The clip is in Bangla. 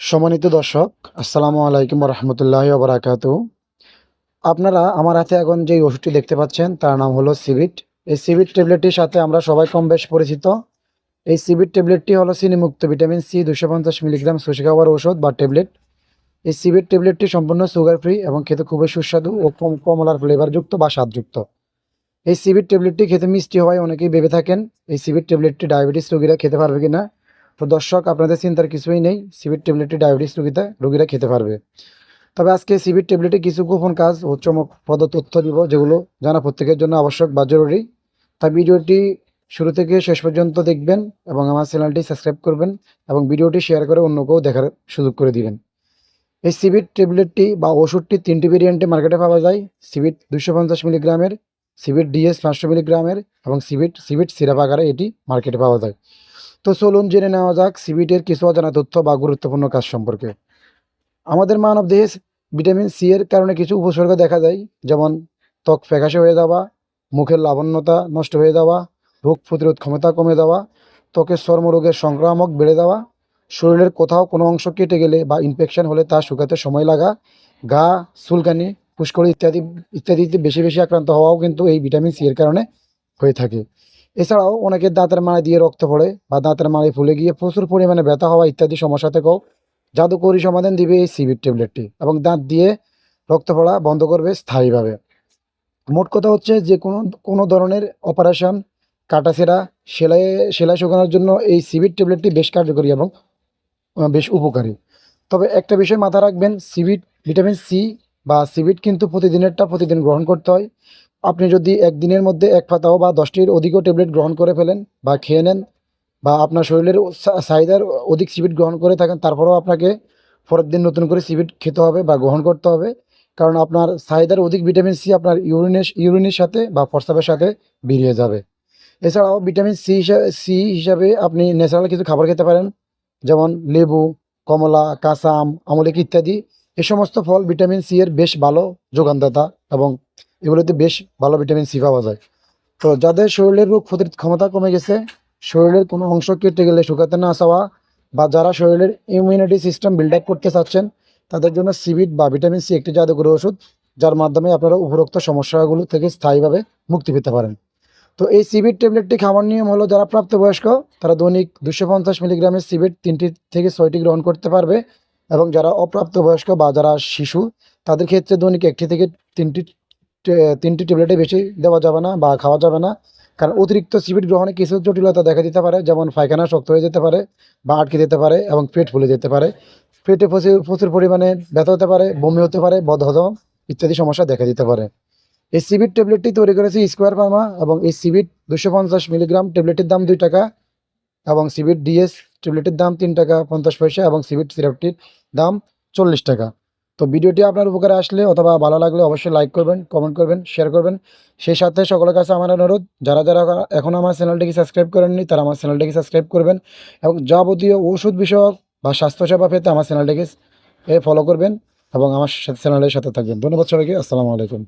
সম্মানিত দর্শক, আসসালামু আলাইকুম রহমতুল্লাহ বারাকাত আপনারা আমার হাতে এখন যে ওষুধটি দেখতে পাচ্ছেন, তার নাম হলো সিবিট এই সিবিট ট্যাবলেটটির সাথে আমরা সবাই কম বেশ পরিচিত। এই সিবিট ট্যাবলেটটি হলো চিনিমুক্ত ভিটামিন সি দুশো পঞ্চাশ মিলিগ্রাম শুষে খাওয়ার ওষুধ বা ট্যাবলেট। এই সিবিট ট্যাবলেটটি সম্পূর্ণ সুগার ফ্রি এবং খেতে খুবই সুস্বাদু ও কম কমলার ফ্লেভারযুক্ত বা স্বাদযুক্ত। এই সিবিট ট্যাবলেটটি খেতে মিষ্টি হওয়ায় অনেকেই ভেবে থাকেন, এই সিবিট ট্যাবলেটটি ডায়াবেটিস রোগীরা খেতে পারবে কিনা। তো দর্শক, আপনাদের চিন্তার কিছুই নেই। সিবিট ট্যাবলেটটি ডায়াবেটিস রোগীতে, রোগীরা খেতে পারবে। তবে আজকে সিবিট ট্যাবলেটে কিছু গোপন কাজ ও চমকপ্রদ তথ্য দিব, যেগুলো জানা প্রত্যেকের জন্য আবশ্যক বা জরুরি। তাই ভিডিওটি শুরু থেকে শেষ পর্যন্ত দেখবেন এবং আমার চ্যানেলটি সাবস্ক্রাইব করবেন এবং ভিডিওটি শেয়ার করে অন্যকেও দেখার সুযোগ করে দিবেন। এই সিবিট ট্যাবলেটটি বা ওষুধটি তিনটি ভেরিয়েন্টে মার্কেটে পাওয়া যায়। সিবিট দুশো পঞ্চাশ মিলিগ্রামের সিবিট ডিএস পাঁচশো মিলিগ্রামের এবং সিবিট সিবিট সিরাপ আকারে এটি মার্কেটে পাওয়া যায়। তো চলুন জেনে নেওয়া যাক সিবিটের কিছু অজানা তথ্য বা গুরুত্বপূর্ণ কাজ সম্পর্কে। আমাদের মানব দেহে ভিটামিন সি এর কারণে কিছু উপসর্গ দেখা যায়, যেমন ত্বক ফ্যাকাশে হয়ে যাওয়া, মুখের লাবণ্যতা নষ্ট হয়ে যাওয়া, রোগ প্রতিরোধ ক্ষমতা কমে যাওয়া, ত্বকের চর্মরোগের সংক্রামক বেড়ে যাওয়া, শরীরের কোথাও কোনো অংশ কেটে গেলে বা ইনফেকশন হলে তা শুকাতে সময় লাগা, গা, চুলকানি পুষ্করি ইত্যাদি, ইত্যাদিতে বেশি বেশি আক্রান্ত হওয়াও কিন্তু এই ভিটামিন সি এর কারণে হয়ে থাকে। এছাড়াও অনেকের দাঁতের মাড়ি দিয়ে রক্ত পড়ে বা দাঁতের মাড়ি ফুলে গিয়ে প্রচুর পরিমাণে ব্যথা হওয়া ইত্যাদি সমস্যা থেকেও জাদুকরি সমাধান দিবে এই সিবির ট্যাবলেটটি এবং দাঁত দিয়ে রক্ত পড়া বন্ধ করবে স্থায়ীভাবে। মোট কথা হচ্ছে যে কোনো কোনো ধরনের অপারেশন কাটাছেঁড়া, সেলাই সেলাই শুকানোর জন্য এই সিবির ট্যাবলেটটি বেশ কার্যকরী এবং বেশ উপকারী। তবে একটা বিষয় মাথা রাখবেন সিবিট ভিটামিন সি বা সিবিট কিন্তু প্রতিদিনেরটা প্রতিদিন গ্রহণ করতে হয়। আপনি যদি একদিনের মধ্যে এক পাতাও বা দশটির অধিকও ট্যাবলেট গ্রহণ করে ফেলেন বা খেয়ে নেন বা আপনার শরীরের চাহিদার অধিক সিবিট গ্রহণ করে থাকেন, তারপরেও আপনাকে পরের দিন নতুন করে সিবিট খেতে হবে বা গ্রহণ করতে হবে। কারণ আপনার চাহিদার অধিক ভিটামিন সি আপনার ইউরিনের ইউরিনের সাথে বা প্রস্রাবের সাথে বেরিয়ে যাবে। এছাড়াও ভিটামিন সি সি হিসাবে আপনি ন্যাচারাল কিছু খাবার খেতে পারেন, যেমন লেবু, কমলা, কাঁচা আম, আমলিক ইত্যাদি। এ সমস্ত ফল ভিটামিন সি এর বেশ ভালো যোগানদাতা এবং এগুলোতে বেশ ভালো ভিটামিন সি পাওয়া যায়। তো যাদের শরীরের রোগ প্রতিরোধ ক্ষমতা কমে গেছে, শরীরের কোনো অংশ কেটে গেলে শুকাতে না চাওয়া বা যারা শরীরের ইমিউনিটি সিস্টেম বিল্ড আপ করতে চাচ্ছেন, তাদের জন্য সিবিট বা ভিটামিন সি একটি জাদুকরী ওষুধ, যার মাধ্যমে আপনারা উপরোক্ত সমস্যাগুলো থেকে স্থায়ীভাবে মুক্তি পেতে পারেন। তো এই সিবিট ট্যাবলেটটি খাওয়ার নিয়ম হলো, যারা প্রাপ্তবয়স্ক, তারা দৈনিক দুশো পঞ্চাশ মিলিগ্রামের সিবিট তিনটি থেকে ছয়টি গ্রহণ করতে পারবে এবং যারা অপ্রাপ্তবয়স্ক বা যারা শিশু, তাদের ক্ষেত্রে দৈনিক একটি থেকে তিনটি তিনটি ট্যাবলেটে বেশি দেওয়া যাবে না বা খাওয়া যাবে না। কারণ অতিরিক্ত সিবিট গ্রহণে কিছু জটিলতা দেখা দিতে পারে, যেমন পায়খানা শক্ত হয়ে যেতে পারে বা আটকে যেতে পারে এবং পেট ফুলে যেতে পারে। পেটে প্রচুর প্রচুর পরিমাণে ব্যথা হতে পারে, বমি হতে পারে, বদহজম ইত্যাদি সমস্যা দেখা দিতে পারে। এই সিবিট ট্যাবলেটটি তৈরি করেছে স্কোয়ার ফার্মা এবং এই সিবিট দুশো পঞ্চাশ মিলিগ্রাম ট্যাবলেটের দাম দুই টাকা এবং সিবিট ডিএস ট্যাবলেটের দাম তিন টাকা পঞ্চাশ পয়সা এবং সিবিট সিরাপটির দাম চল্লিশ টাকা। তো ভিডিওটি আপনার উপকারে আসলে অথবা ভালো লাগলে অবশ্যই লাইক করবেন কমেন্ট করবেন শেয়ার করবেন। সেই সাথে সকলের কাছে আমার অনুরোধ, যারা যারা এখন আমার চ্যানেলটিকে সাবস্ক্রাইব করেননি, তারা আমার চ্যানেলটিকে সাবস্ক্রাইব করবেন এবং যাবতীয় ওষুধ বিষয়ক বা স্বাস্থ্যসেবা পেতে আমার চ্যানেলটিকে ফলো করবেন এবং আমার চ্যানেলের সাথে থাকবেন। ধন্যবাদ সবাইকে, আসসালামু আলাইকুম।